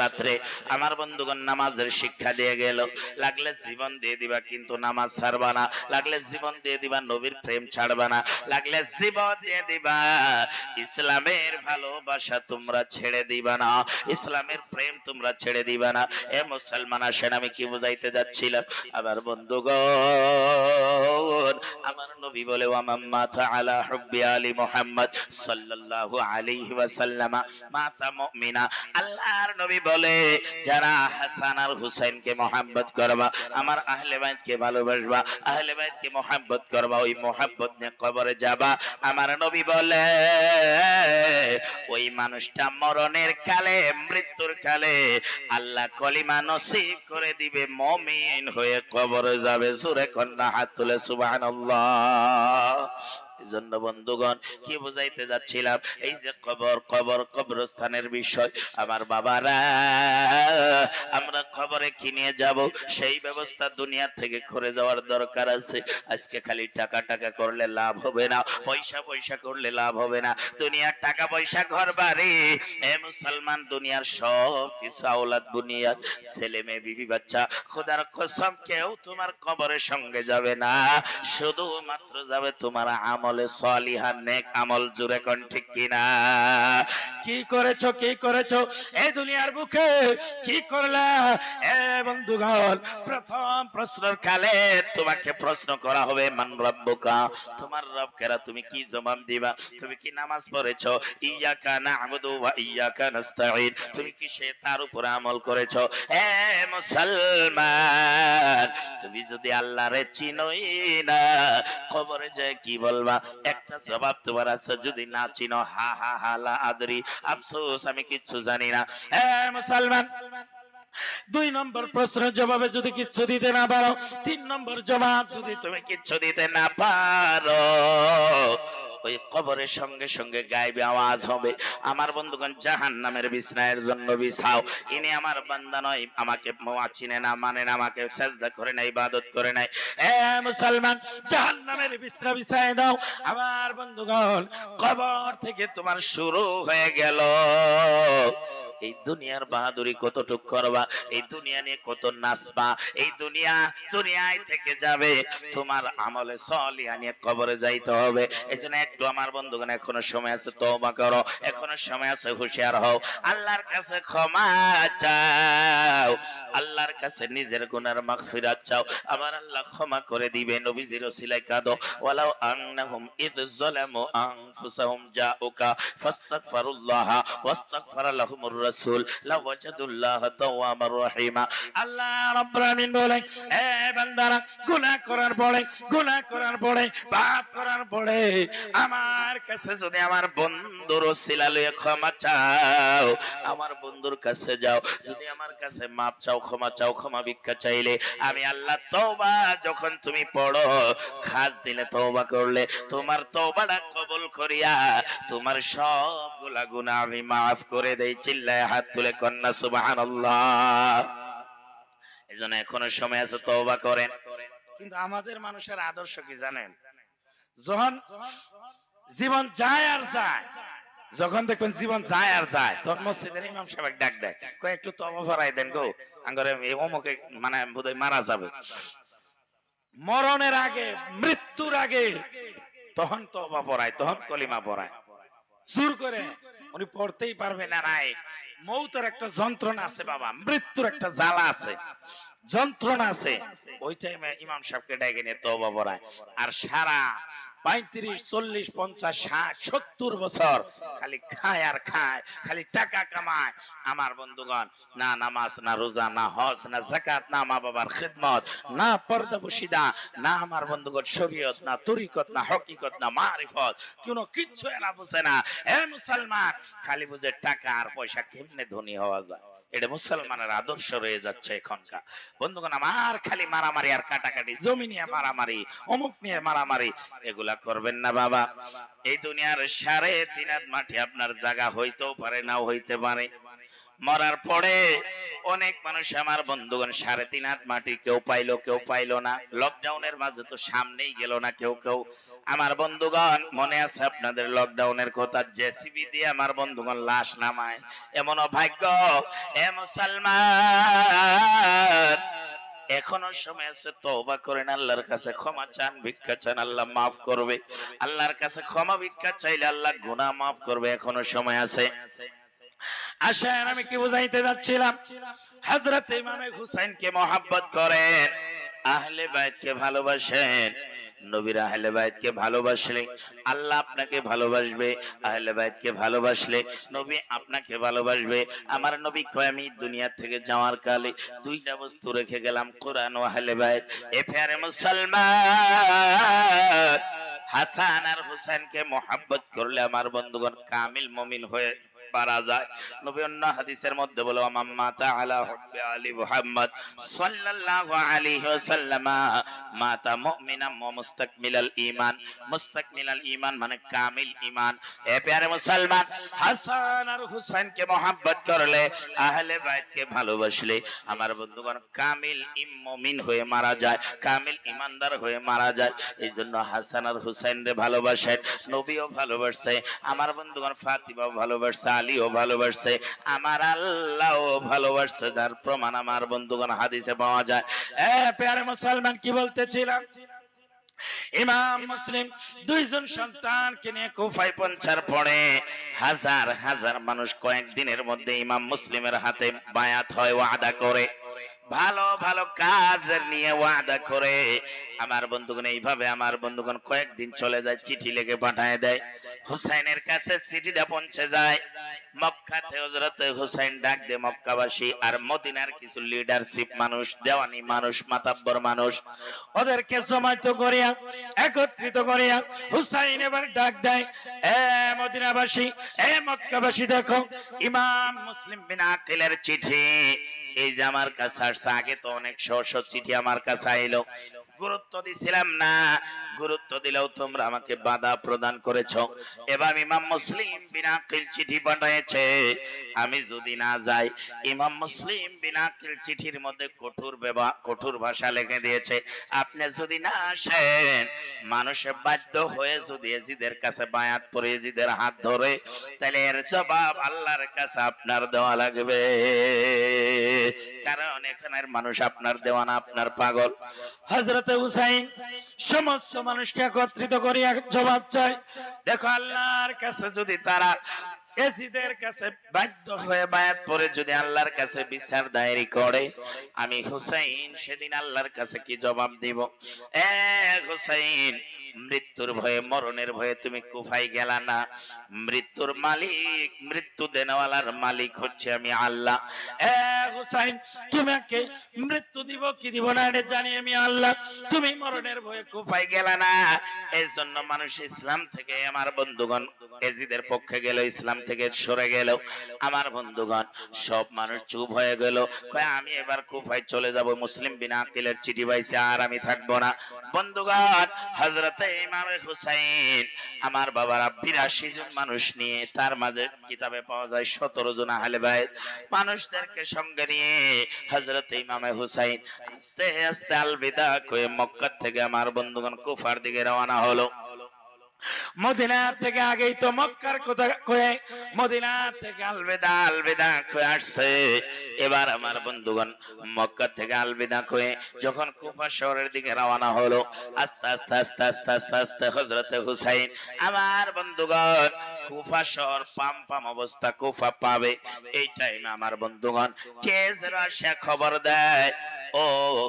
রাত্রে আমার বন্ধুগণ নামাজের শিক্ষা দিয়ে গেল। লাগলে জীবন দিয়ে দিবা, কিন্তু নামাজ ছাড়বা না। লাগলে জীবন দিয়ে দিবা, নবীর প্রেম ছাড়বা না। লাগলে জীবন দিয়ে দিবা, ইসলামের ভালোবাসা তোমরা ছেড়ে দিবা না। ইসলামের প্রেম তোমরা ছেড়ে দিবা না। এ মুসলমান আসেন, আমি কি বুঝাইতে যাচ্ছিলাম? আমার বন্ধুগণ, আমার নবী বলে ওয়ামাম্মা আলা হুব্বি আলী মুহাম্মদ সাল্লাল্লাহু আলাইহি ওয়াসাল্লাম, মাতা মুমিনা। আল্লাহর নবী বলে, যারা হাসান আর হুসাইনকে মোহাব্বত করবা, আমার আহলে বাইতকে ভালোবাসবা, আহলে বাইতকে মোহাব্বত করবা, ওই মোহাব্বত নিয়ে কবরে যাবা। আমার নবী বলে, ওই মানুষটা মরণের কালে, মৃত্যুর কালে আল্লাহ কলিমা নসিব করে দিবে, মমিন হয়ে কবরে যাবে। সুরে কন্যা হাত তুলে, সুবহানাল্লাহ। এজন্য বন্ধুগণ, কি বুঝাইতে যাচ্ছিলাম? এই যে কবর কবর কবরস্থানের বিষয়। আমার বাবারা, আমরা খবরে কি নিয়ে যাব? সেই ব্যবস্থা দুনিয়া থেকে করে যাওয়ার দরকার আছে। আজকে খালি টাকা টাকা করলে লাভ হবে না, পয়সা পয়সা করলে লাভ হবে না। দুনিয়ার টাকা পয়সা ঘর বাড়ি। এ মুসলমান, দুনিয়ার সব কিছু আওলাদ দুনিয়ার ছেলে মেয়ে, বিবি বাচ্চা, খোদার কসম, কেউ তোমার কবরের সঙ্গে যাবে না। শুধুমাত্র যাবে তোমার আমলে সলিহান, নেক আমল জুড়ে কোন ঠিক কিনা? কি করেছ কি করেছ? এই দুনিয়ার বুকে কি করলা? এ বন্ধুগণ, প্রথম প্রশ্নের কালে তোমাকে প্রশ্ন করা হবে, মান রব্বুকা? তোমার রব কেরা তুমি কি জবাব দিবা? তুমি কি নামাজ পড়েছো? ইয়াকা না'বুদু ওয়া ইয়াকা নাস্তাঈন। তুমি কি সে তার উপর আমল করেছ? এ মুসলমান, তুমি যদি আল্লাহরে চিনোই না, কবরে যায় কি বলবা? একটা জবাব তোমার আছে যদি না চিনো, হা হা হা, লা, আদরি। আফসোস, আমি কিচ্ছু জানি না। এ মুসলমান, দুই নম্বর প্রশ্নের জবাবে যদি কিচ্ছু দিতে না পারো, তিন নম্বর জবাব যদি তুমি কিচ্ছু দিতে না পারো ওই কবরের সঙ্গে সঙ্গে গায়েবে আওয়াজ হবে। আমার বন্ধুগণ, জাহান্নামের বিছনায়ের জন্য বিছাও। ইনি আমার বান্দা নয়, আমাকে চিনে না মানে না, আমাকে সেজদা করে না, ইবাদত করে নাই এ মুসলমান জাহান নামের বিছনা বিছায় দাও। আমার বন্ধুগণ, কবর থেকে তোমার শুরু হয়ে গেল। এই দুনিয়ার বাহাদুরি কতটুক করবা? এই দুনিয়া নিয়ে কত নাচবা? এই দুনিয়া দুনিয়ায় থেকে যাবে। তোমার আমলে সলিয়া নিয়ে কবরে যাইতে হবে। এই একটু আমার বন্ধুগণ, এখনও সময় আছে, তওবা করো। এখনও সময় আছে, হুঁশিয়ার হও। আল্লাহর কাছে ক্ষমা চাও। আল্লাহর কাছে নিজের গুনার মাগফিরাত চাও। আমার আল্লাহ ক্ষমা করে দিবে, নবীজির ওসিলায় কাঁদো। ওয়ালাউ আন্নাহুম ইদ যালামু আনফুসাহুম জাউকা ফাস্তাগফিরুল্লাহ ওয়াস্তাগফারা লাহুমুর রাসূল তাওয়াবার আল্লাহ রাব্বুল আলামিন বলে এ বান্দারা, গুনাহ করার পরে, গুনাহ করার পরে, পাপ করার পরে আমার কাছে যদি আমার ক্ষমা চাও, আমার বন্ধুর কাছে যাও। যদি আমার কাছে মাপ চাও, ক্ষমা চাও, ক্ষমা ভিক্ষা চাইলে, আমি আল্লাহ তওবা যখন তুমি পড়ো, খাস দিলে তওবা করলে, তোমার তওবাটা কবুল করিয়া, তোমার সবগুলা গুনাহ আমি মাফ করে দেই চিল্লায় হাত তুলে কন্যা, সুবহানাল্লাহ। এজন্য এখনও সময় আছে, তওবা করেন। কিন্তু আমাদের মানুষের আদর্শ কি জানেন? যখন জীবন যায় আর যায়, যখন দেখবেন জীবন যায় আর যায়, তখন মসজিদের ইমাম সাহেব ডাক দেয়, কয়, একটু তবা ভরাই দেন গো। আঙ্গরে এই অমুকে মানে বোধহয় মারা যাবে। মরণের আগে, মৃত্যুর আগে তখন তবা পড়ায়, তখন কলিমা পড়ায়। জোর করে উনি পড়তেই পারবে না নাই মৌতের একটা যন্ত্রণা আছে বাবা মৃত্যুর একটা জ্বালা আছে। যন্ত্রণা আছে। ওই টাইমে ইমাম সাহেবকে ডেকে নিয়ে তওবা পড়ায়। আর সারা পঁয়ত্রিশ, চল্লিশ, পঞ্চাশ, ষাট, সত্তর বছর খালি খায় আর খায়, খালি টাকা কামায়। আমার বন্ধুগণ, না নামাজ, না রোজা, না হজ, না জাকাত না মা বাবার খিদমত, না পর্দা বসিদা না আমার বন্ধুগণ শরীয়ত, না তরিকত, না হকিকত, না মারিফত, কোনো কিচ্ছু এরা বুঝে না। এ মুসলমান, খালি বুঝে টাকা আর পয়সা কেমনে ধনী হওয়া যায়? এটা মুসলমানের আদর্শ রয়ে যাচ্ছে এখনকার। বন্ধুগণ, আমার খালি মারামারি আর কাটাকাটি, জমি নিয়ে মারামারি, অমুক নিয়ে মারামারি, এগুলা করবেন না বাবা। এই দুনিয়ার সাড়ে তিন মাঠে আপনার জায়গা হইতেও পারে না হইতে পারে। মরার পরে অনেক মানুষ আমার বন্ধুগণ, সাড়ে তিন হাত মাটি কেউ পাইলো কেউ পাইলো না। লকডাউনের মাঝে তো সামনেই গেল না কেউ কেউ। আমার বন্ধুগণ, মনে আছে আপনাদের লকডাউনের কথা? জেসিবি দিয়ে আমার বন্ধুগণ লাশ নামায়। এমন ভাগ্য এ মুসলমান। এখনও সময় আছে, তওবা করেন, আল্লাহর কাছে ক্ষমা চান, ভিক্ষা চান, আল্লাহ মাফ করবে। আল্লাহর কাছে ক্ষমা ভিক্ষা চাইলে আল্লাহ গুনাহ মাফ করবে, এখনও সময় আছে। আসেন, আমি কি বুঝাইতে যাচ্ছিলাম? হযরত ইমামে হুসাইনকে মহব্বত করেন, আহলে ভালোবাসেন। নবীর আহলে ভালোবাসলে আল্লাহ আপনাকে ভালোবাসবে, আহলে ভালোবাসলে নবী আপনাকে ভালোবাসবে। আমার নবী দুনিয়া থেকে যাওয়ার কালে দুইটা বস্তু রেখে গেলাম, কোরআন ও আহলে বাইত। এ মুসলমান, হাসান আর হুসেনকে মোহাব্বত করলে আমার বন্ধুগণ কামিল মমিন হয়ে পারা যায়। নবী অন্য হাদিসের মধ্যে বলো আলী মুহাম্মদ সাল্লাল্লাহু আলাইহি মাতা মুমিনাম ওয়া মুস্তাকমিলাল ঈমান। মুস্তাকমিলাল ঈমান মানে কামিল ঈমান। এ প্যারে মুসলমান, হাসান আর হুসাইনকে মোহাব্বত করলে, আহলে বাইতকে ভালোবাসলে আমার বন্ধুগণ কামিল মুমিন হয়ে মারা যায়, কামিল ইমানদার হয়ে মারা যায়। এই জন্য হাসান আর হুসাইন রে ভালোবাসেন, নবীও ভালোবাসে, আমার বন্ধুগণ ফাতিমাও ভালোবাসছে আলীও ভালোবাসছে, আমার আল্লাহও ভালোবাসছে, যার প্রমাণ আমার বন্ধুগণ হাদিসে পাওয়া যায়। এ পেয়ারে মুসলমান, কি বলতেছিলাম? ইমাম মুসলিম দুইজন সন্তানকে নিয়ে কুফায় পৌঁছার পরে হাজার হাজার মানুষ কয়েকদিনের মধ্যে ইমাম মুসলিমের হাতে বায়াত হয়, ওয়াদা করে। ভালো ভালো কাজের নিয়ে ওয়াদা করে আমার বন্ধুগণ, এইভাবে আমার বন্ধুগণ কয়েকদিন চলে যায়, চিঠি লেগে পাঠায় দেয়। হুসাইনের কাছে চিঠিটা পৌঁছে যায়। মক্কাতে হযরত হুসাইন ডাক দে মক্কাবাসী, আর মদিনার কিছু লিডারশিপ মানুষ, দেওয়ানি মানুষ, মাতাব্বর মানুষ, ওদেরকে সমাহিত করিয়া, একত্রিত করিয়া হুসাইন এবার ডাক দেয়, এ মদিনাবাসী, এ মক্কাবাসী দেখো, ইমাম মুসলিম বিন আকিলের চিঠি। এই যে আমার কাছে আসছে, আগে তো অনেক শ চিঠি আমার কাছে আইলো। গুরুত্ব দিছিলাম না। গুরুত্ব দিলেও তোমরা আমাকে বাধা প্রদান করেছ। এবার ইমাম মুসলিম বিনা আকিল চিঠি পাঠিয়েছে। আমি যদি না যাই, ইমাম মুসলিম বিনা আকিল চিঠির মধ্যে কঠোর কঠোর ভাষা লিখে দিয়েছে, আপনি যদি না আসেন, মানুষে বাধ্য হয়ে যদি এজিদের কাছে বায়াত পরে এজিদের হাত ধরে, তাহলে এর জবাব আল্লাহর কাছে আপনার দেওয়া লাগবে। কারণ এখানের মানুষ আপনার দেওয়ানা আপনার পাগল। হজরতে হুসাইন, সমস্ত মানুষকে একত্রিত করিয়া জবাব চায়। দেখো আল্লাহর কাছে যদি তারা এজিদের কাছে বাধ্য হয়ে বায়াত পরে যদি আল্লাহর কাছে বিচার দায়েরি করে, আমি হুসাইন সেদিন আল্লাহর কাছে কি জবাব দিব? এ হুসাইন মৃত্যুর ভয়ে, মরণের ভয়ে তুমি কুফাই গেলা না। মৃত্যুর মালিক, মৃত্যু দেনওয়ালার মালিক হচ্ছে আমি আল্লাহ। হুসাইন, তোমাকে মৃত্যু দিব কি দিব না এটা জানি আমি আল্লাহ। তুমি মরণের ভয়ে কুফাই গেলা না। এই জন্য মানুষ ইসলাম থেকে, আমার বন্ধুগণ, এজিদের পক্ষে গেল, ইসলাম থেকে সরে গেল। আমার বন্ধুগণ, সব মানুষ চুপ হয়ে গেল। কয়, আমি এবার কুফায় চলে যাব, মুসলিম বিনা আকিলের চিঠি পাইছে, আর আমি থাকব না। বন্ধুগণ আমার বাবার বিরাশি জন মানুষ নিয়ে তার মাঝে কিতাবে পাওয়া যায় সতেরো জন আহলে বাইত। মানুষদেরকে সঙ্গে নিয়ে হজরত ইমামে হুসাইন আস্তে আস্তে আলবিদা কয়ে মক্কা থেকে আমার বন্ধুগণ কুফার দিকে রওনা হলো। মদিনা থেকে আগেই তো মক্কার থেকে আলবেদা আলবেদা আসছে। এবার আমার বন্ধুগণ, মক্কা থেকে আলবেদা যখন কুফা শহরের দিকে রওনা হলো, আস্তে আস্তে আস্তে আস্তে আস্তে আস্তে হজরতে হুসাইন, আমার বন্ধুগণ, কুফা শহর পাম পাম অবস্থা, কুফা পাবে। এই টাইমে আমার বন্ধুগণ, কে যেন খবর দেয় ও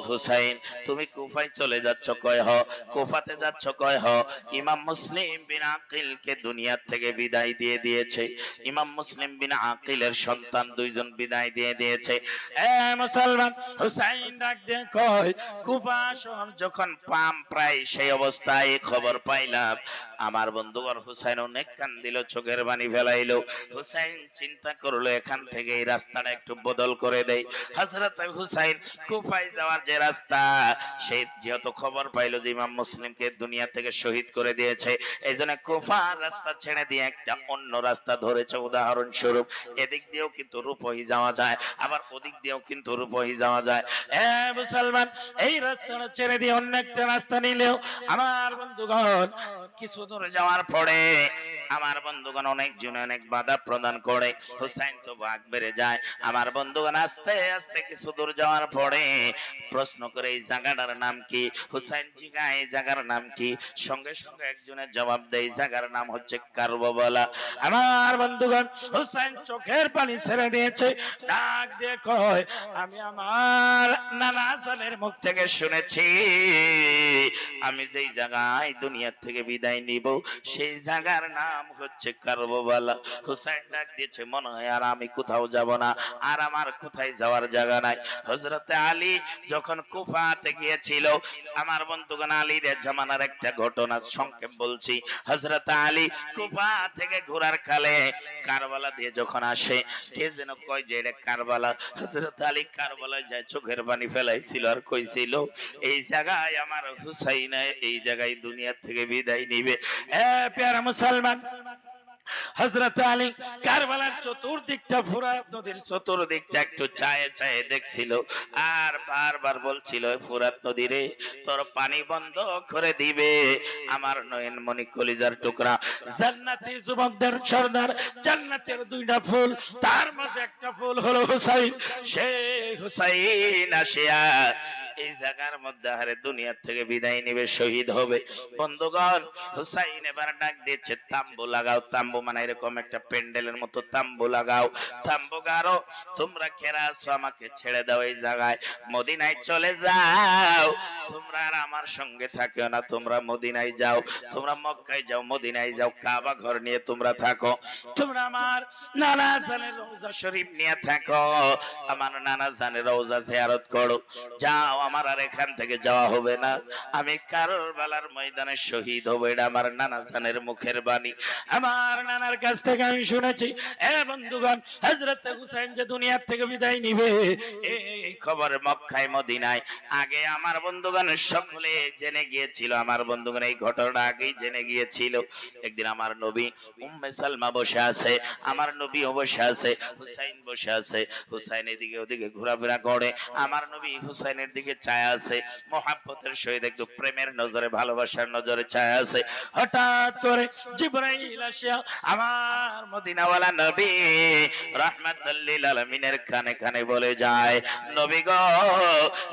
হুসাইন, তুমি কুফায় চলে যাচ্ছ কয় হ? কুফাতে যাচ্ছ কয় হ? ইমাম মুসলিম বিন আকিলকে দুনিয়া থেকে বিদায় দিয়ে দিয়েছে। ইমাম মুসলিম বিন আকিলের সন্তান দুইজন বিদায় দিয়ে দিয়েছে। এ মুসলমান, হুসাইন ডাক দিয়ে কয়, কুফা শহর যখন পাম প্রায় সেই অবস্থায় খবর পাইলাম। আমার বন্ধুগণ হুসাইন অনেক কান্দিল, চোখের পানি ফেলাইলো। হুসাইন চিন্তা করল, এখান থেকে এই রাস্তাটা একটু বদল করে দেয় হযরত হুসাইন কুফায় যাওয়ার যে রাস্তা, সে যেহেতু খবর পাইলো যে ইমাম মুসলিমকে দুনিয়া থেকে শহীদ করে দিয়েছে এই জন্য কুফার রাস্তা ছেড়ে দিয়ে একটা অন্য রাস্তা ধরেছে। উদাহরণস্বরূপ, এদিক দিয়েও কিন্তু রূপহী যাওয়া যায়, আবার ওদিক দিয়েও কিন্তু রূপহী যাওয়া যায়। এ মুসলমান, এই রাস্তাটা ছেড়ে দিয়ে অন্য একটা রাস্তা নিলেও, আমার বন্ধুগণ, কিছু দূরে যাওয়ার পরে আমার বন্ধুগণ অনেক জন অনেক বাধা প্রদান করে। হুসাইন তো বাঘ বেড়ে যায়। আমার বন্ধুগণ আস্তে আস্তে কিছু দূর যাওয়ার পরে প্রশ্ন করে, এই জায়গাটার নাম কি? হুসাইন, জিগা, এই জায়গার নাম কি? সঙ্গে সঙ্গে একজনের জবাব দেয় এই জায়গার নাম হচ্ছে কারবালা। আমার বন্ধুগণ, হুসাইন চোখের পানি ছেড়ে দিয়েছে। ডাক দিয়ে কয়, আমি আমার নানা সালের মুখ থেকে শুনেছি। আমি যেই জায়গায় দুনিয়ার থেকে বিদায় নিব সেই জায়গার নাম হচ্ছে কারবালা। হুসাইন ডাক দিয়েছে, মনে হয় আর আমি কোথাও যাব না, আর আমার কোথায় যাওয়ার জায়গা নাই। হজরতে আলী যখন কুফাতে গিয়েছিল, আমার বন্ধুগণ আলীর জামানার একটা ঘটনা সংক্ষেপ বলছি। হজরত আলী কুফা থেকে ঘোরার কালে কারবালা দিয়ে যখন আসে, কে যেন কয় যে এটা কারবালা। হজরত আলী কারবালায় যায়, চোখের পানি ফেলাইছিল আর কইছিল, এই জায়গায় আমার হুসাইন এই জায়গায় দুনিয়া থেকে বিদায় নিবে। পেয়ারা মুসলমান হজরত আলী কারবালার চতুর্দিকটা ফুরাত নদীর চতুর্দিকটা একটু চায়ে চায়ে দেখছিল, আর বারবার বলছিল ফুরাত নদী রে, তোর পানি বন্ধ করে দিবে। আমার নয়ন মণি কলিজার টুকরা, জান্নাতি যুবকদের সর্দার, জান্নাতের দুইটা ফুল, তার মাঝে একটা ফুল হলো হুসাইন। সেই হুসাইন আসিয়া এই জায়গার মধ্যে হারে দুনিয়ার থেকে বিদায় নিবে, শহীদ হবে। বন্ধুগণ, হুসাইন এবার ডাক দিচ্ছে তাম্বু লাগাও, তাম্বু মানে এরকম একটা প্যান্ডেলের মতো তাম্বু লাগাও। তাম্বু গারো, তোমরা খেরা আছো, আমাকে ছেড়ে দাও এই জায়গায়। মদিনায় চলে যাও। তোমরা আর আমার সঙ্গে থাকিও না, তোমরা মদিনায় যাও। তোমরা মক্কায় যাও, মদিনায় যাও, কাবা ঘর নিয়ে তোমরা থাকো। তোমরা আমার নানা জানের রোজা শরীফ নিয়ে থাকো। আমার নানা জানের রোজা জিয়ারত করো। যাও আমার আর এখান থেকে যাওয়া হবে না। আমি কারোর বেলার ময়দানে শহীদ হব, এটা আমার নানা জানের মুখের বাণী। আমার নানার কাছ থেকে আমি শুনেছি, এ বন্ধুগণ, হযরত হুসাইন যে দুনিয়ার থেকে বিদায় নিবে, এই খবর মক্কায়, মদিনায়। আগে আমার বন্ধুগণ সকলে জেনে গিয়েছিল, আমার বন্ধুগণ এই ঘটনাটা আগেই জেনে গিয়েছিল। একদিন আমার নবী উম্মে সালমা বসে আছে, আমার নবীও বসে আছে, হুসাইন বসে আছে। হুসাইন এদিকে ওদিকে ঘোরাফেরা করে, আমার নবী হুসাইনের দিকে চায় আছে, মোহাব্বতের সহিত একটু প্রেমের নজরে, ভালোবাসার নজরে চায় আছে। হঠাৎ করে জিব্রাইল আসিয়া আমার মদিনাওয়ালা নবী রাহমাতুল্লিল আলামিনের কানে কানে বলে যায়, নবী গো,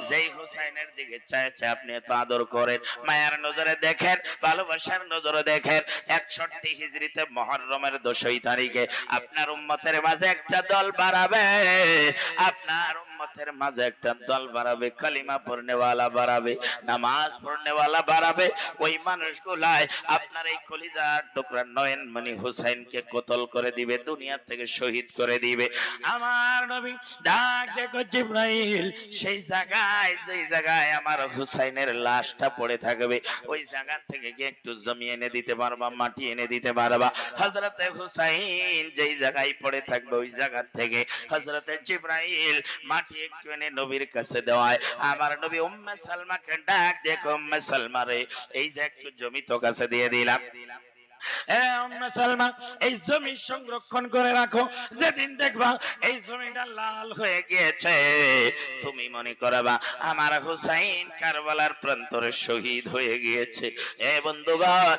যেই হুসাইনের দিকে চায় আপনি এত আদর করেন, মায়ার নজরে দেখেন, ভালোবাসার নজরে দেখেন, একষট্টি হিজড়িতে মহররমের দশই তারিখে আপনার উম্মতের মাঝে একটা দল বাড়াবে, আপনার উম্মতের মাঝে একটা দল বাড়াবে, কালিমা পড়নেওয়ালা বাড়াবে, নামাজ পড়নেওয়ালা বাড়াবে। ওই মানুষগুলাই আপনার এই কলিজার টুকরা নয়ন মনি হুসাইনকে কতল করে দিবে দুনিয়া থেকে শহীদ করে দিবে। আমার নবী ডাক দেখো জিব্রাইল, সেই জায়গায়, যেই জায়গায় আমার হুসাইনের লাশটা পড়ে থাকবে, ওই জায়গা থেকে গিয়ে একটু জমি এনে দিতে পারবা, মাটি এনে দিতে পারবা। হজরতে হুসাইন যেই জায়গায় পড়ে থাকবে, ওই জায়গা থেকে হজরতে জিব্রাইল মাটি একটু নবীর কাছে দেওয়ায়, আমার নবী উম্মে সালমাকে ডাক দেখো উম্মে সালমা রে, এই যে একটু জমি তো কাছে দিয়ে দিলাম। এই জমি সংরক্ষণ করে রাখো। যেদিন দেখবা এই জমিটা লাল হয়ে গিয়েছে। তুমি মনে আমার হুসাইন কারবালার প্রান্তরে শহীদ হয়ে গিয়েছে। এ বন্ধুগণ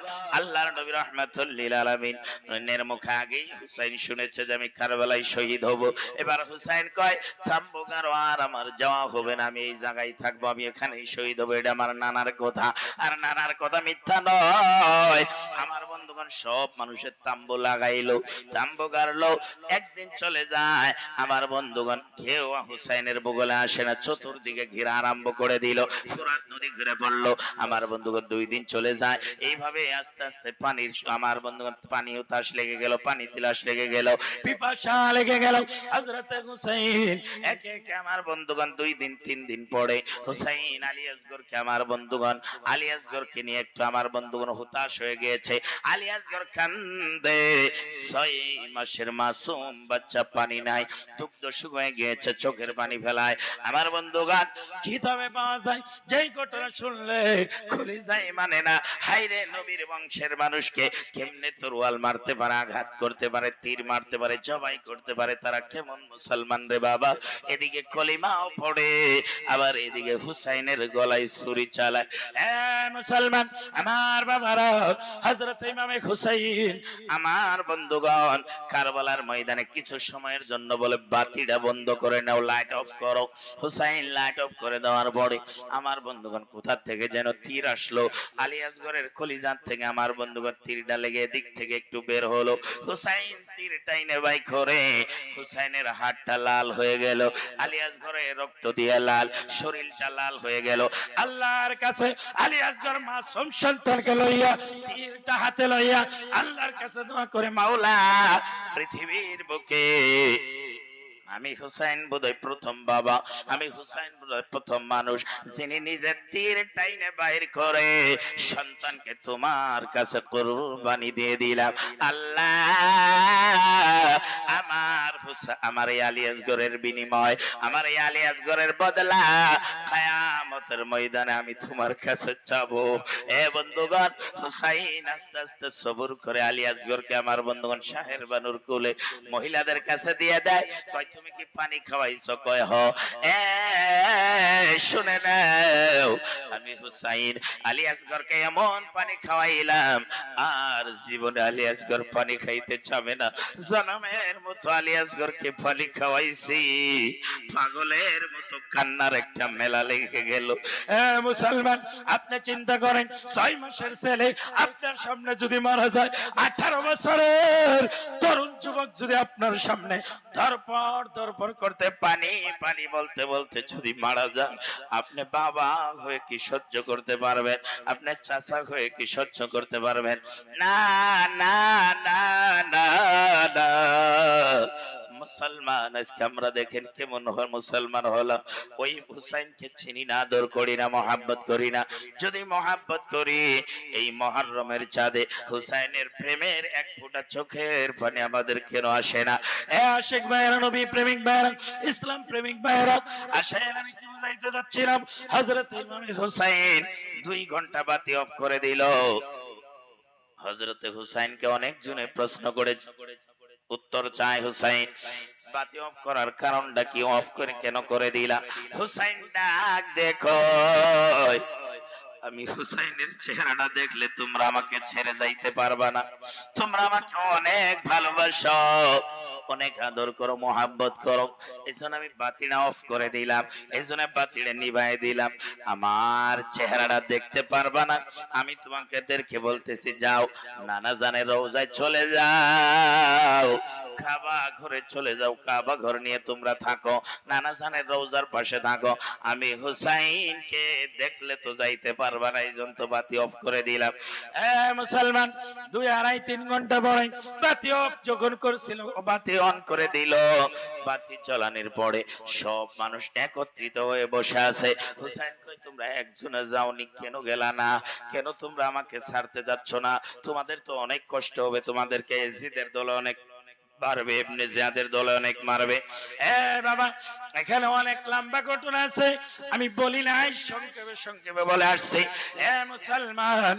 আলামিন অন্যের মুখে আগেই হুসাইন শুনেছে যে আমি কারবালায় শহীদ হব। এবার হুসাইন কয়, থামবো কারও আর আমার যাওয়া হবে না, আমি এই জায়গায় থাকব, আমি এখানেই শহীদ হব। এটা আমার নানার কথা। আর নানার কথা মিথ্যা নয়। আমার বন্ধুগণ, সব মানুষের তাম্বু লাগাইলো, তাম্বু গাড়লো, একদিন চলে যায়। আমার বন্ধুগণ, কেউ হুসাইনের বগলে আসে না, চতুর্দিকে ঘেরা আরম্ভ করে দিল ফোরাত নদী ঘিরে পড়ল। আমার বন্ধুগণ, দুই দিন চলে যায়। এইভাবে আস্তে আস্তে পানির আমার বন্ধুগণ, পানি উতাস লেগে গেল, পানি তিলাস লেগে গেল, পিপাসা লেগে গেল। হযরতে হুসাইন, একে একে আমার বন্ধুগণ, দুই দিন, তিন দিন পরে হুসাইন আলী আসগরকে, আমার বন্ধুগণ, আলী আসগরকে নিয়ে একটু আমার বন্ধুগণ হতাশ হয়ে গিয়েছে। আলী চোখের পানি ফেলায়। আমার বন্ধুগণ, কিতাবে পাওয়া যায়, যেই ঘটনা শুনলে খুলে যায় মানে না। হাইরে নবীর বংশের মানুষকে কেমনে তরোয়াল মারতে পারে, আঘাত করতে পারে, তীর মারতে পারে, জবাই করতে পারে, তারা কেমন মুসলমান রে বাবা? এদিকে কলিমাও পড়ে, আবার এদিকে হুসাইনের গলায় ছুরি চালায়। মুসলমান, আমার বাবারা, হযরত ইমামে হুসাইন। আমার বন্ধুগণ, কারবালার ময়দানে কিছু সময়ের জন্য বলে বাতিটা বন্ধ করে নাও লাইট অফ করো। হুসাইন লাইট অফ করে দেওয়ার পরে আমার বন্ধুগণ কোথা থেকে যেন তীর আসলো? আলিয়াসগড়ের কলিজার থেকে আমার বন্ধুগণ তীরটা লেগে এদিক থেকে একটু বের হলো। হুসাইন তীর টাইনে বাই করে, হুসাইনের হাতটা লাল হয়ে গেল। আলিয়াসগড়ে রক্ত দিয়ে লাল, শরীরটা লাল হয়ে গেল। আল্লাহর কাছে আলিয়াসগড় মাসুম সন্তানকে লইয়া তীরটা হাতে লইয়া আল্লাহর কাছে দোয়া করে মাওলা পৃথিবীর বুকে আমি হুসাইন বোধহয় প্রথম বাবা। আমি হুসাইন বোধহয় প্রথম মানুষ। যিনি নিজের তীর টাইনে বাইর করে সন্তানকে তোমার কাছে কোরবানি দিয়ে দিলাম। আল্লাহ, আমার হুসা, আমার এই আলিয়াসগড়ের বিনিময়, আমার এই আলিয়াসগড়ের বদলা কায়ামতের ময়দানে আমি তোমার কাছে যাব। এ বন্ধুগণ, হুসাইন আস্তে আস্তে সবুর করে আলিয়াসগড়কে আমার বন্ধুগণ শাহের বানুর কোলে মহিলাদের কাছে দিয়ে দেয়। কয় তুমি কি পানি খাওয়াইছো? কয়, হ। শুনে নাও, আমি হুসাইন আলী আসগরকে এমন পানি খাওয়াইলাম, আর জীবনে আলী আসগর পানি খাইতে চাবে না। জনমের মতো আলী আসগরকে পানি খাওয়াইছি। পাগলের মতো কান্নার একটা মেলা লেগে গেল। মুসলমান, আপনি চিন্তা করেন, ছয় মাসের ছেলে আপনার সামনে যদি মারা যায়, আঠারো বছরের তরুণ যুবক যদি আপনার সামনে ধরপর ধরপর করতে পানি পানি বলতে বলতে যদি মারা যান আপনি বাবা হয়ে কি সহ্য করতে পারবেন? আপনি চাচা হয়ে কি সহ্য করতে পারবেন? না না না না না। মুসলমান, আজকে আমরা দেখেন কেমন মুসলমান হলো। ওই হুসাইনকে চিনি না, আদর করি না, মহাব্বত করি না। যদি মহাব্বত করি, এই মহারমের চাঁদে হুসাইনের প্রেমের এক ফোঁটা চোখের পানি আমাদের কেন আসে না? এ আশেক ভাইরা নবী প্রেমিক ভাইরা ইসলাম প্রেমিক ভাইরা আসেন, আমি কি বুঝাইতে যাচ্ছিলাম? হযরত ইমাম হুসাইন দুই ঘণ্টা বাতি অফ করে দিল। হযরতে হুসাইনকে অনেক জনে প্রশ্ন করে উত্তর চায় হুসাইন। বাতি অফ করার কারণটা কি অফ করে কেন করে দিলা? হুসাইন ডাক দেখো। আমি হুসাইনের চেহারাটা দেখলে তোমরা আমাকে ছেড়ে যাইতে পারবা না। তোমরা আমাকে অনেক ভালোবাসো। অনেক আদর করো, মোহাব্বত করো। এই জন্য আমি বাতিটা অফ করে দিলাম, এই জন্য বাতিটা নিভাই দিলাম। আমার চেহারাটা দেখতে পারবা না, আমি তোমাকে বলতেছি, যাও, নানা জানে রোজায় চলে যাও। কাবা ঘরে চলে যাও, কাবা ঘর নিয়ে তোমরা থাকো, নানা জানের রোজার পাশে থাকো। আমি হুসাইনকে দেখলে তো যাইতে পারবা না, এই তো বাতি অফ করে দিলাম। এ মুসলমান, দুই আড়াই, তিন ঘণ্টা পরে বাতি অফ যখন করছিল, বাতি অন করে দিল। বাতি জ্বালানোর পরে সব মানুষ একত্রিত হয়ে বসে আছে। হুসাইন কই, তোমরা একজনে যাওনি, কেন গেলা না? কেন তোমরা আমাকে ছাড়তে যাচ্ছ না? তোমাদের তো অনেক কষ্ট হবে, তোমাদেরকে এজিদের দলে অনেক মারবে, এমনি জিয়াদের দলে অনেক মারবে। এ বাবা, এখানে অনেক লম্বা ঘটনা আছে, আমি বলি নাই, সংক্ষেপে সংক্ষেপে বলে আসছি। এ মুসলমান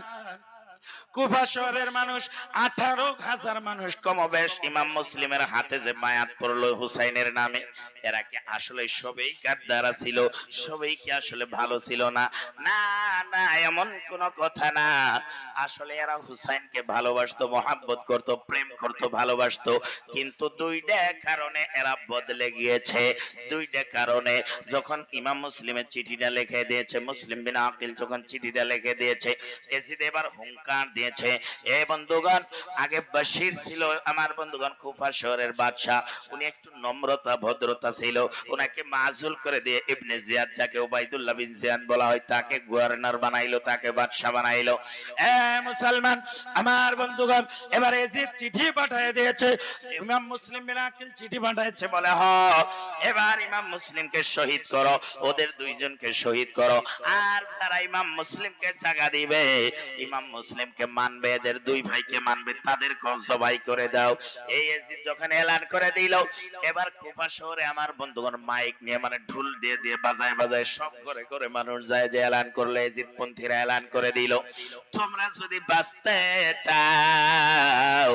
কুফা শহরের মানুষ, আঠারো হাজার মানুষ কমবেশ। ইমাম মুসলিমের হাতে যে মায়াত পড়ল হুসাইনের নামে, এরা কি আসলে সবাই গাদ্দারা ছিল, সবাই কি আসলে ভালো ছিল না? না না, এমন কোন কথা না। আসলে এরা হুসাইনকে ভালোবাসতো, মহাব্বত করত, প্রেম করত, ভালোবাসতো। কিন্তু দুইটা কারণে এরা বদলে গিয়েছে। দুইটা কারণে যখন ইমাম মুসলিমের চিঠিটা লিখে দিয়েছে, মুসলিম বিন আকিল যখন চিঠিটা লিখে দিয়েছে এজিদ এবার হুঙ্কার দিয়ে দিয়েছে। এ বন্ধুগণ, আগে বশির ছিল, আমার বন্ধুগণ কুফা শহরের বাদশাহ। উনি একটু নম্রতা, ভদ্রতা ছিল। ওনাকে মাজুল করে দিয়ে ইবনে জিয়াদ যাকে ওবাইদুল্লাহ বিন জিয়াদ বলা হয়, তাকে গভর্নর বানাইলো, তাকে বাদশাহ বানাইলো। এ মুসলমান, আমার বন্ধুগণ, এবারে এজিদ চিঠি পাঠিয়ে দিয়েছে। ইমাম মুসলিম বিন আকিল চিঠি পাঠিয়েছে বলে, হ, এবার ইমাম মুসলিমকে শহীদ করো, ওদের দুইজনকে শহীদ করো। আর যারা ইমাম মুসলিমকে জায়গা দিবে, ইমাম মুসলিমকে মানবে, এদের দুই ভাইকে মানবে, তাদের জবাই করে দাও। এই এজিদ যখন এলান করে দিল, এবার কুফা শহরে আমার বন্ধুগণ মাইক নিয়ে মানে ঢুল দিয়ে দিয়ে বাজায় বাজায় সব করে করে মানুষ যায় যে এলান করলে এজিদ পন্থীরা এলান করে দিল। তোমরা যদি বাঁচতে চাও,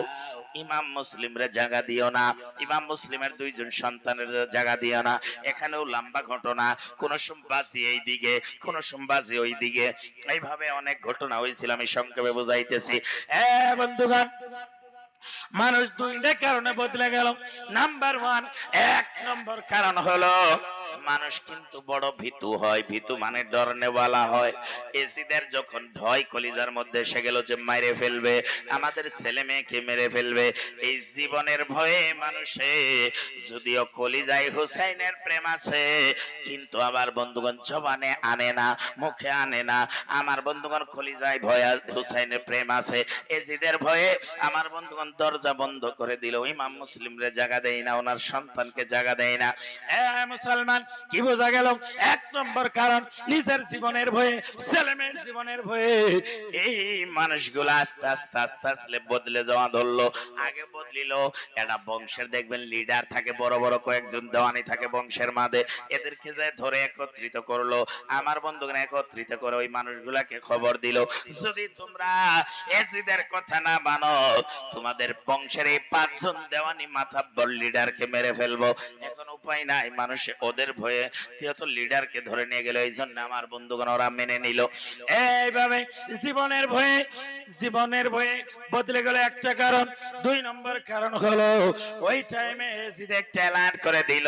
ইমাম মুসলিমরে জায়গা দিও না, ইমাম মুসলিমের দুইজন সন্তানের জায়গা দিও না। এখানেও লম্বা ঘটনা, কোন সম্বাজি এই দিকে কোন সম্বাজি ওই দিকে এইভাবে অনেক ঘটনা হয়েছিল, আমি সংক্ষেপে বুঝাইতেছি এ বন্ধুগণ মানুষ দুইটা কারণে বদলে গেল। নাম্বার ওয়ান এক নম্বর কারণ হলো, মানুষ কিন্তু বড় ভীতু হয়। ভীতু মানে ডর নেওয়ালা হয়। এসিদের যখন ভয় কলিজার মধ্যে এসে গেল যে মাইরে ফেলবে, আমাদের ছেলে মেয়েকে মেরে ফেলবে, এই জীবনের ভয়ে মানুষে, যদিও কলিজায় হুসাইনের প্রেম আছে, কিন্তু আবার বন্ধুগণ জবানে আনে না, মুখে আনে না। আমার বন্ধুগণ কলিজায় ভয় হুসাইনের প্রেম আছে। এসিদের ভয়ে আমার বন্ধুগণ দরজা বন্ধ করে দিল। ইমাম মুসলিমরে জায়গা দেয় না, ওনার সন্তানকে জায়গা দেয় না। মুসলমান, কি বোঝা গেল? এক নম্বর কারণ, নিজের জীবনের ভয়ে, ছেলেমেয়ের জীবনের ভয়ে এই মানুষগুলো আস্তে আস্তে আস্তে আস্তে বদলে যাওয়া ধরলো। আগে বদলিল একটা বংশের, দেখবেন লিডার থাকে, বড় বড় কয়েকজন দেওয়ানি থাকে বংশের মাঝে। এদেরকে যে ধরে একত্রিত করল, আমার বন্ধুগণ একত্রিত করে ওই মানুষগুলাকে খবর দিল। যদি তোমরা এজিদের কথা না মানো তোমাদের বংশের এই পাঁচজন দেওয়ানি মাথাব্বর লিডারকে মেরে ফেলব। এখন উপায় নাই, মানুষ ওদের ভয়ে যেহেতু লিডারকে ধরে নিয়ে গেল। এই জন্য আমার বন্ধুগণ, ওরা মেনে নিল। এইভাবে জীবনের ভয়ে জীবনের ভয়ে বদলে গেল একটা কারণ। দুই নম্বর কারণ হলো, ওই টাইমে এসিদ একটা অ্যালার্ট করে দিল।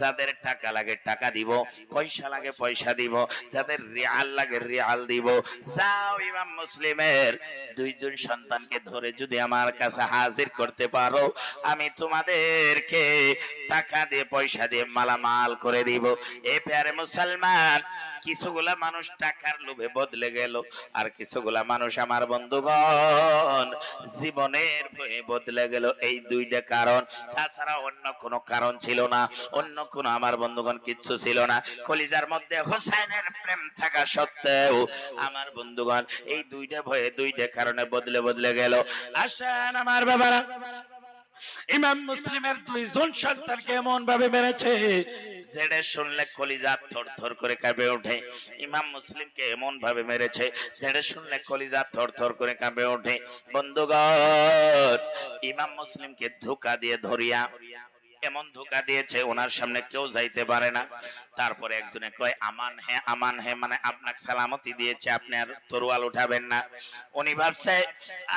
যাদের টাকা লাগে টাকা দিব, পয়সা লাগে পয়সা দিব, যাদের রিয়াল লাগে রিয়াল দিব। যাও ইমাম মুসলিমের, দুইজন সন্তানকে ধরে যদি আমার কাছে হাজির করতে পারো, আমি তোমাদেরকে টাকা দিয়ে, পয়সা দিয়ে মালামাল করে দিব। এ প্যারে মুসলমান কিছুগুলা মানুষ টাকার লোভে বদলে গেল, আর কিছুগুলা মানুষ আমার বন্ধুগণ জীবনের ভয়ে বদলে গেল। এই দুইটা কারণ, তাছাড়া অন্য কোনো কারণ ছিল না, অন্য কোনো আমার বন্ধুগণ কিচ্ছু ছিল না। কলিজার মধ্যে হোসাইনের প্রেম থাকা সত্ত্বেও আমার বন্ধুগণ এই দুইটা ভয়ে দুইটা কারণে বদলে বদলে গেল। আসেন আমার বাবারা ইমাম মুসলিমের দুইজন সন্তানকে এমন ভাবে মেরেছে? জেডে শুনলে কলিজা থর থর করে কাঁপে ওঠে। ইমাম মুসলিমকে এমন ভাবে মেরেছে? জেডে শুনলে কলিজা থর থর করে কাঁপে ওঠে। বন্ধুগণ, ইমাম মুসলিমকে ধোকা দিয়ে ধরিয়া এমন ধোকা দিয়েছে, ওনার সামনে কেউ যাইতে পারে না। তারপরে একজনে কয়, আমান হে আমান হে মানে আপনাকে সালামতি দিয়েছে, আপনি আর তরোয়াল উঠাবেন না। উনি ভাবছে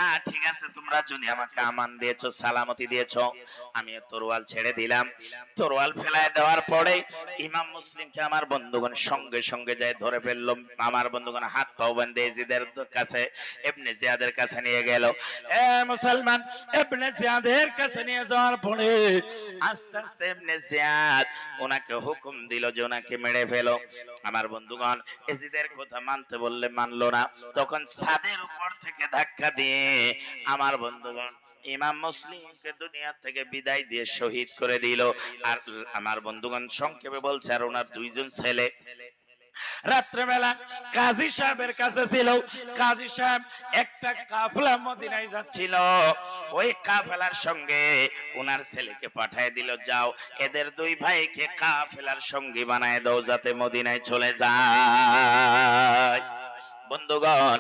আহ ঠিক আছে, তোমরা যদি আমাকে আমান দিয়েছ, সালামতি দিয়েছ, আমি তরোয়াল ছেড়ে দিলাম। তরোয়াল ফেলায় দেওয়ার পরে ইমাম মুসলিমকে আমার বন্ধুগণ সঙ্গে সঙ্গে যায় ধরে ফেলল। আমার বন্ধুগণ হাত পাও বেঁধে এজিদের কাছে এমনি জিয়াদের কাছে নিয়ে গেল। এ মুসলমান এমনি জিয়াদের কাছে নিয়ে যাওয়ার পরে আস্তে আস্তে এমনি জিয়াদ, ওনাকে হুকুম দিল যে ওনাকে মেরে ফেলো। আমার বন্ধুগণ, এজিদের কথা মানতে বললে মানলো না। তখন ছাদের উপর থেকে ধাক্কা দিয়ে আমার বন্ধুগণ ইমাম মুসলিমকে দুনিয়া থেকে বিদায় দিয়ে শহীদ করে দিল। আর আমার বন্ধুগণ সংক্ষেপে বলছে, আর ওনার দুইজন ছেলে রাত্রেবেলা কাজী সাহেবের কাছে ছিল। কাজী সাহেব একটা কাফলা মদিনায় যাচ্ছিল। ওই কাফেলার সঙ্গে ওনার ছেলেকে পাঠায় দিল, যাও, এদের দুই ভাইকে কাফেলার সঙ্গী বানায় দাও যাতে মদিনায় চলে যায়। বন্ধুগণ,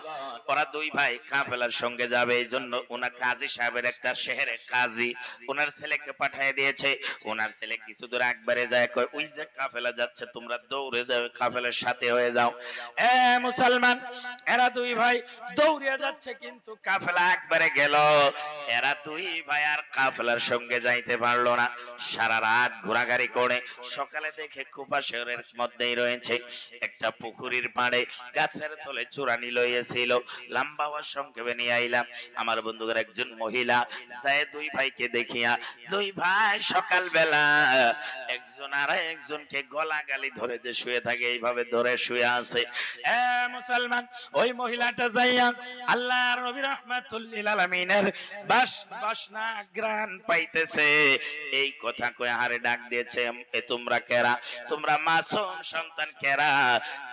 ওরা দুই ভাই কাফেলার সঙ্গে যাবে, এই জন্য ওনার কাজী সাহেবের একটা শহরে কাজী ওনার ছেলেকে পাঠিয়ে দিয়েছে। ওনার ছেলে কিছু দূর একবারে যায়, কয়, ওই যে কাফেলা যাচ্ছে, তোমরা দৌড়ে যাও, কাফেলার সাথে হয়ে যাও। এ মুসলমান, এরা দুই ভাই দৌড়ে যাচ্ছে, কিন্তু কাফেলা একবারে গেল। এরা দুই ভাই আর কাফেলার সঙ্গে যাইতে পারল না। সারা রাত ঘোরাঘুরি করে সকালে দেখে কুপা শহরের মধ্যেই রয়েছে একটা পুকুরির পাড়ে গাছের তলে চূড়ানি লইয়েছিল লম্বা হওয়ার সংক্ষেপে নিয়ে আইলাম। আমার বন্ধুদের একজন মহিলা যায় দুই ভাইকে দেখিয়া, দুই ভাই, সকালবেলা একজন আর একজনকে গলা গালি ধরে যে শুয়ে থাকে, এইভাবে ধরে শুয়ে আছে। এ মুসলমান, ওই মহিলাটা যাইয়া আল্লাহ রবি রহমাতুল্লিল আলামিনের বাস, বাসনা গ্রান পাইতেছে। এই কথা কয়ে হারে ডাক দিয়েছে, এ তোমরা কেরা? তোমরা মাসুম সন্তান কেরা?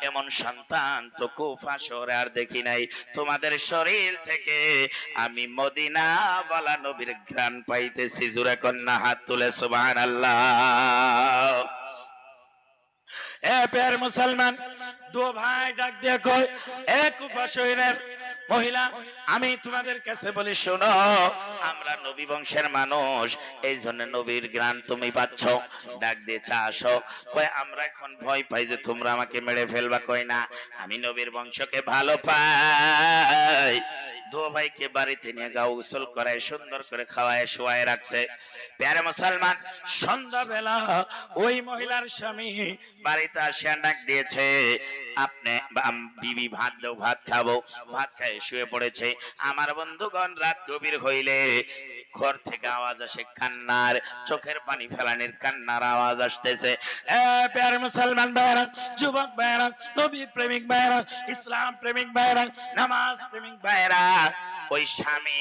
এমন সন্তান তো কুফা শহরে আর দেখি নাই। তোমাদের শরীর থেকে আমি মদিনা বলা নবীর ঘ্রাণ পাইতেছি। জুরা কন্যা হাত তুলে সুবহান আল্লাহ এ প্যার মুসলমান মেরে ফেলবা না। আমি নবীর বংশকে ভালো পাই। দু ভাইকে বাড়িতে নিয়ে গা করায়, সুন্দর করে খাওয়ায়, শোয়ায় রাখছে। প্যারে মুসলমান, সন্ধ্যাবেলা ওই মহিলার স্বামী বাড়িতে আসিয়া ডাক দিয়েছে আপনি বিবি ভাত দাও, ভাত খাব। ভাত খাই শুয়ে পড়েছে। আমার বন্ধুগণ রাত গভীর হইলে ঘর থেকে আওয়াজ আসে কান্নার, চোখের পানি ফেলানির কান্নার আওয়াজ আসতেছে। প্যার মুসলমান ভাইরা যুবক ভাইরা নবী প্রেমিক ভাইরা ইসলাম প্রেমিক ভাইরা নামাজ প্রেমিক ভাইরা ওই স্বামী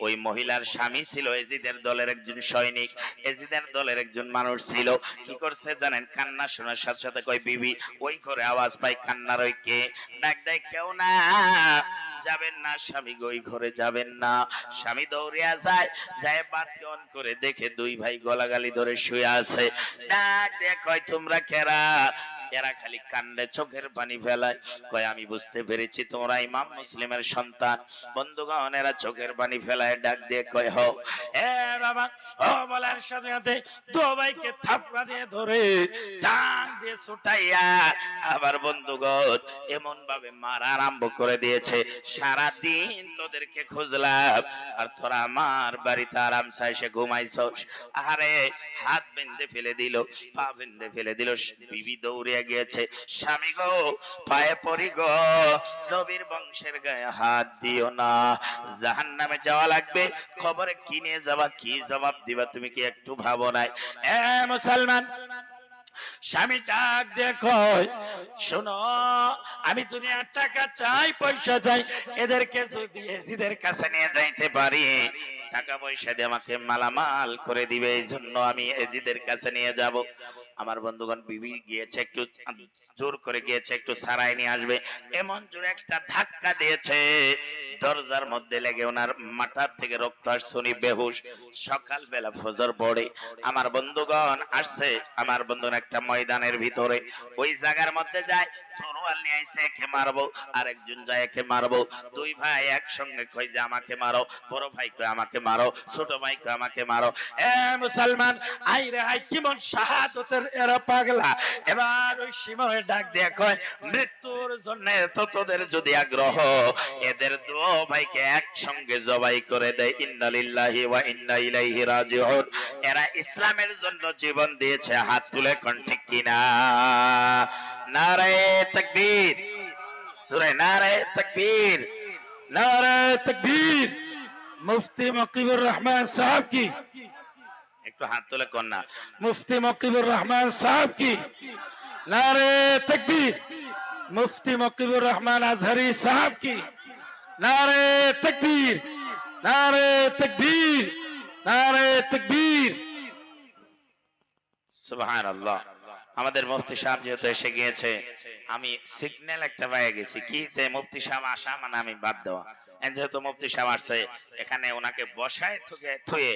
ওই মহিলার স্বামী ছিল এজিদের দলের একজন সৈনিক এজিদের দলের একজন মানুষ ছিল। কি করছে জানেন? কান্না শোনার সাথে সাথে কই বিবি ওই ঘরে আওয়াজ পাই কান্নার ওই কে? ডাক দেয় কেউ না যাবেন না স্বামী গো, ওই ঘরে যাবেন না। স্বামী দৌড়িয়া যায় যায় বাতি অন করে দেখে দুই ভাই গলাগালি ধরে শুয়ে আছে। ডাক দেয় কয় তোমরা কেরা? এরা খালি কান্দে, চোখের পানি ফেলায়। কয়, আমি বুঝতে পেরেছি তোমরা ইমাম মুসলিমের সন্তান। বন্ধুগণ, এরা চোখের পানি ফেলায় ডাক দিয়ে কয় হো এ বাবা ও বলার সাথে সাথে ভাইকে থাপড়া দিয়ে ধরে টান দিয়ে ছুটাইয়া আবার বন্ধুগণ এমন ভাবে মারা আরম্ভ করে দিয়েছে। সারা দিন তোদেরকে খুঁজলাম আর তোরা আমার বাড়িতে আরামসে এসে ঘুমাইছস। আরে হাত বেঁধে ফেলে দিল, পা বেঁধে ফেলে দিল, বিবি দৌড়িয়া গিয়েছে। স্বামী গো, পায়ে পড়ি গো, নবীর বংশের গায়ে হাত দিও না। জাহান নামে যাওয়া লাগবে, খবরে কি নিয়ে যাবা, কি জবাব দিবা, তুমি কি একটু ভাবো নাই? এ মুসলমান স্বামী ডাক দেখো শোনো, আমি দুনিয়ার টাকা চাই, পয়সা চাই, এদেরকে যদি এসিদের কাছে নিয়ে যাইতে পারি, টাকা পয়সা দিয়ে আমাকে মালামাল করে দিবে এই জন্য আমি এজিদের কাছে নিয়ে যাব। আমার বন্ধুগণ বিবি গিয়েছে, একটু জোর করে গিয়েছে, একটু সারাই নিয়ে আসবে। এমন জোরে একটা ধাক্কা দিয়েছে, দরজার মধ্যে লেগে ওনার মাথার থেকে রক্ত আসছে, উনি বেহুশ। সকালবেলা ফজর পড়ে। আমার বন্ধুগণ আসছে, আমার বন্ধুগণ একটা ময়দানের ভিতরে। ওই জায়গার মধ্যে যায়, তরোয়াল নিয়ে আইছে একে মারবো, আরেকজন যায়, একে মারবো। দুই ভাই একসঙ্গে কই যে, আমাকে মারো, বড় ভাই কই আমাকে মারো, ছোট ভাই কই আমাকে মারো। এ মুসলমান, আই রে আই কেমন শাহাদতের এরা পাগলা। এবার ওই সীমায় ডাক দিয়ে কয়, মৃত্যুর জন্য তো তোদের যদি আগ্রহ, এদের দু ভাইকে একসঙ্গে জবাই করে দেয় ইন্না লিল্লাহি ওয়া ইন্না ইলাইহি রাজিউন। এরা ইসলামের জন্য জীবন দিয়েছে, হাত তুলে মুফতি মকিবুর রহমান সাহেব কি? একটু হাত তোলা কর মুফতি মকিবুর রহমান সাহেব কি? নারে তকবীর। মুফতি মকিবুর রহমান আজহারি সাহেব কি? নারে তকবীর। নারে তকবীর। নারে তকবীর। সুবাহান আল্লাহ আমাদের মুফতি সাহেব যেহেতু এসে গিয়েছে, আমি সিগন্যাল একটা পায়ে গেছি। কি যে মুফতি সাহেব আসা মানে আমি বাদ দেওয়া। যেহেতু মুফতি সাহেব আসছে, এখানে ওনাকে বসায় থুয়ে